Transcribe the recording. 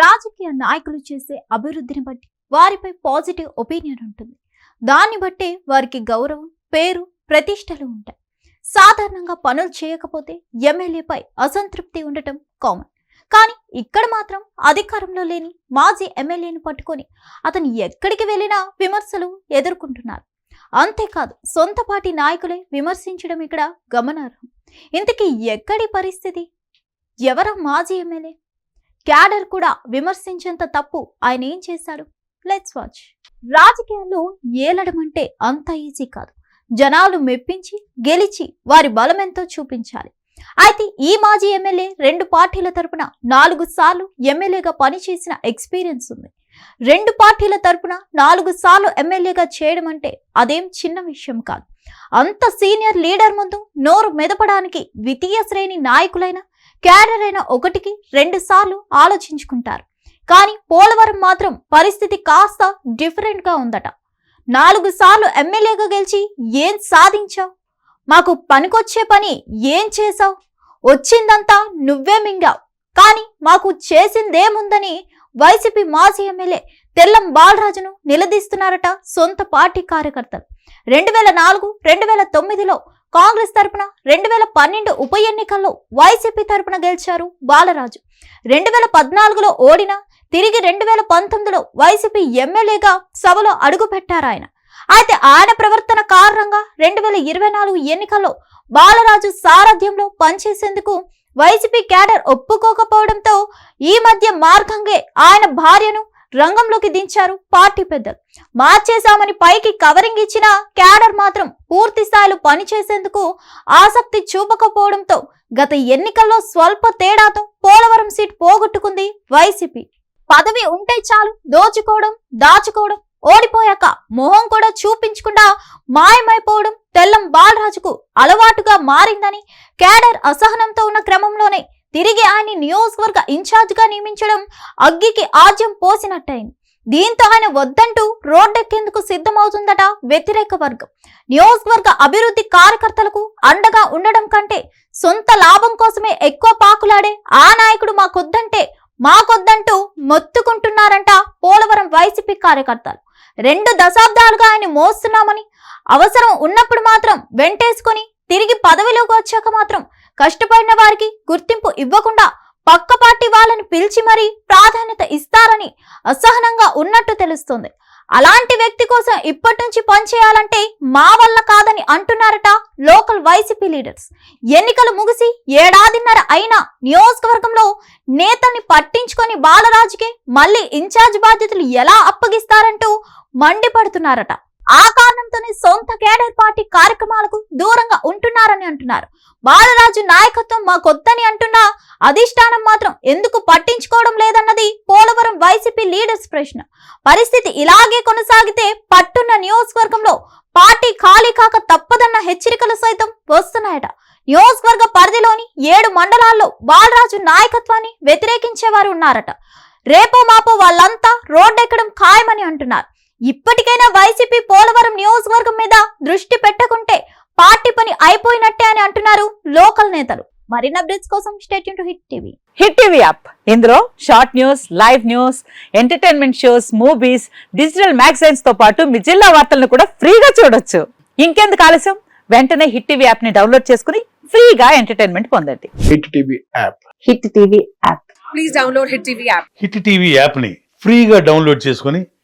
రాజకీయ నాయకులు చేసే అభివృద్ధిని బట్టి వారిపై పాజిటివ్ ఒపీనియన్ ఉంటుంది. దాన్ని బట్టే వారికి గౌరవం పేరు ప్రతిష్టలు ఉంటాయి. సాధారణంగా పనులు చేయకపోతే ఎమ్మెల్యేపై అసంతృప్తి ఉండటం కామన్ కానీ ఇక్కడ మాత్రం అధికారంలో లేని మాజీ ఎమ్మెల్యేను పట్టుకొని అతను ఎక్కడికి వెళ్ళినా విమర్శలు ఎదుర్కొంటున్నారు. అంతేకాదు సొంత పార్టీ నాయకులే విమర్శించడం ఇక్కడ గమనార్హం. ఇంతకీ ఎక్కడి పరిస్థితి? ఎవరా మాజీ ఎమ్మెల్యే? క్యాడర్ కూడా విమర్శించేంత తప్పు ఆయన ఏం చేశాడు లెట్స్ వాచ్ రాజకీయాల్లో ఏలడం అంటే అంత ఈజీ కాదు. జనాలు మెప్పించి గెలిచి వారి బలమెంతో చూపించాలి. అయితే ఈ మాజీ ఎమ్మెల్యే రెండు పార్టీల తరపున నాలుగు సార్లు ఎమ్మెల్యేగా పనిచేసిన ఎక్స్పీరియన్స్ ఉంది. రెండు పార్టీల తరపున నాలుగు సార్లు ఎమ్మెల్యేగా చేయడం అంటే అదేం చిన్న విషయం కాదు. అంత సీనియర్ లీడర్ ముందు నోరు మెదపడానికి ద్వితీయ శ్రేణి నాయకులైన క్యాడర్ అయిన ఒకటికి రెండు సార్లు ఆలోచించుకుంటారు. కానీ పోలవరం మాత్రం పరిస్థితి కాస్త డిఫరెంట్గా ఉందట. నాలుగు సార్లు ఎమ్మెల్యేగా గెలిచి ఏం సాధించావు? మాకు పనికొచ్చే పని ఏం చేశావు? వచ్చిందంతా నువ్వే మింగావు. కానీ మాకు చేసిందేముందని వైసీపీ మాజీ ఎమ్మెల్యే తెల్లం బాలరాజును నిలదీస్తున్నారట సొంత పార్టీ కార్యకర్తలు. రెండు వేల నాలుగు రెండు వేల తొమ్మిదిలో కాంగ్రెస్ తరపున రెండు వేల పన్నెండు ఉప ఎన్నికల్లో వైసీపీ తరపున గెలిచారు బాలరాజు. రెండు వేల పద్నాలుగులో ఓడిన తిరిగి రెండు వేల పంతొమ్మిదిలో వైసీపీ ఎమ్మెల్యేగా సభలో అడుగుపెట్టారు ఆయన అయితే ఆయన ప్రవర్తన కారణంగా రెండు వేల ఇరవై నాలుగు ఎన్నికల్లో బాలరాజు సారథ్యంలో పనిచేసేందుకు వైసీపీ క్యాడర్ ఒప్పుకోకపోవడంతో ఈ మధ్య మార్గంగే ఆయన భార్యను రంగంలోకి దించారు పార్టీ పెద్దలు. మార్చేశామని పైకి కవరింగ్ ఇచ్చిన క్యాడర్ మాత్రం పూర్తి స్థాయిలో పనిచేసేందుకు ఆసక్తి చూపకపోవడంతో గత ఎన్నికల్లో స్వల్ప తేడాతో పోలవరం సీట్ పోగొట్టుకుంది వైసీపీ. పదవి ఉంటే చాలు దోచుకోవడం దాచుకోవడం ఓడిపోయాక మొహం కూడా చూపించకుండా మాయమైపోవడం తెల్లం బాలరాజుకు అలవాటుగా మారిందని క్యాడర్ అసహనంతో ఉన్న క్రమంలోనే తిరిగి ఆయన నియోజకవర్గ ఇన్ఛార్జ్గా నియమించడం అగ్గికి ఆజ్యం పోసినట్టయింది. దీంతో ఆయన వద్దంటూ రోడ్డెక్కేందుకు సిద్ధమవుతుందట వ్యతిరేక వర్గం. నియోజకవర్గ అభివృద్ధి కార్యకర్తలకు అండగా ఉండడం కంటే సొంత లాభం కోసమే ఎక్కువ పాకులాడే ఆ నాయకుడు మాకొద్దంటే మాకొద్దంటూ మొత్తుకుంటున్నారంట పోలవరం వైసీపీ కార్యకర్తలు. రెండు దశాబ్దాలుగా ఆయన మోస్తున్నామని అవసరం ఉన్నప్పుడు మాత్రం వెంటేసుకొని తిరిగి పదవిలోకి వచ్చాక మాత్రం కష్టపడిన వారికి గుర్తింపు ఇవ్వకుండా పక్క పార్టీ వాళ్ళని పిలిచి మరీ ప్రాధాన్యత ఇస్తారని అసహనంగా ఉన్నట్టు తెలుస్తుంది. అలాంటి వ్యక్తి కోసం ఇప్పటి నుంచి పనిచేయాలంటే మా వల్ల కాదని అంటున్నారట లోకల్ వైసీపీ లీడర్స్. ఎన్నికలు ముగిసి ఏడాదిన్నర అయినా నియోజకవర్గంలో నేతల్ని పట్టించుకొని బాలరాజుకి మళ్ళీ ఇన్ఛార్జ్ బాధ్యతలు ఎలా అప్పగిస్తారంటూ మండిపడుతున్నారట. ఆ కారణంతోనే సొంత కేడర్ పార్టీ కార్యక్రమాలకు దూరంగా ఉంటున్నారని అంటున్నారు. బాలరాజు నాయకత్వం మాకొద్దని అంటున్నా అధిష్టానం మాత్రం ఎందుకు పట్టించుకోవడం లేదన్నది పోలవరం వైసీపీ లీడర్స్ ప్రశ్న. పరిస్థితి ఇలాగే కొనసాగితే పట్టున్న నియోజకవర్గంలో పార్టీ ఖాళీ కాక తప్పదన్న హెచ్చరికలు సైతం వస్తున్నాయట. నియోజకవర్గ పరిధిలోని ఏడు మండలాల్లో బాలరాజు నాయకత్వాన్ని వ్యతిరేకించేవారు ఉన్నారట. రేపో మాపో వాళ్ళంతా రోడ్డెక్కడం ఖాయమని అంటున్నారు. ఇప్పటికైనా వైసీపీ పోలవరం నియోజకవర్గం మీద దృష్టి పెట్టకుంటే పార్టీ పని అయిపోయినట్టే అని అంటున్నారు లోకల్ నేతలు. మరిన్ని అప్డేట్స్ కోసం state to Hit TV. Hit TV app. ఇందులో short news live news entertainment shows movies digital మ్యాగజైన్స్తో పాటు మీ జిల్లా వార్తలను కూడా ఫ్రీగా చూడొచ్చు. ఇంకెందుకు ఆలస్యం? వెంటనే హిట్ టీవీ యాప్ని డౌన్లోడ్ చేసుకుని ఫ్రీగా ఎంటర్టైన్మెంట్ పొందండి. Hit TV app. Hit TV app. Please download Hit TV app. Hit TV యాప్ని ఫ్రీగా డౌన్లోడ్ చేసుకొని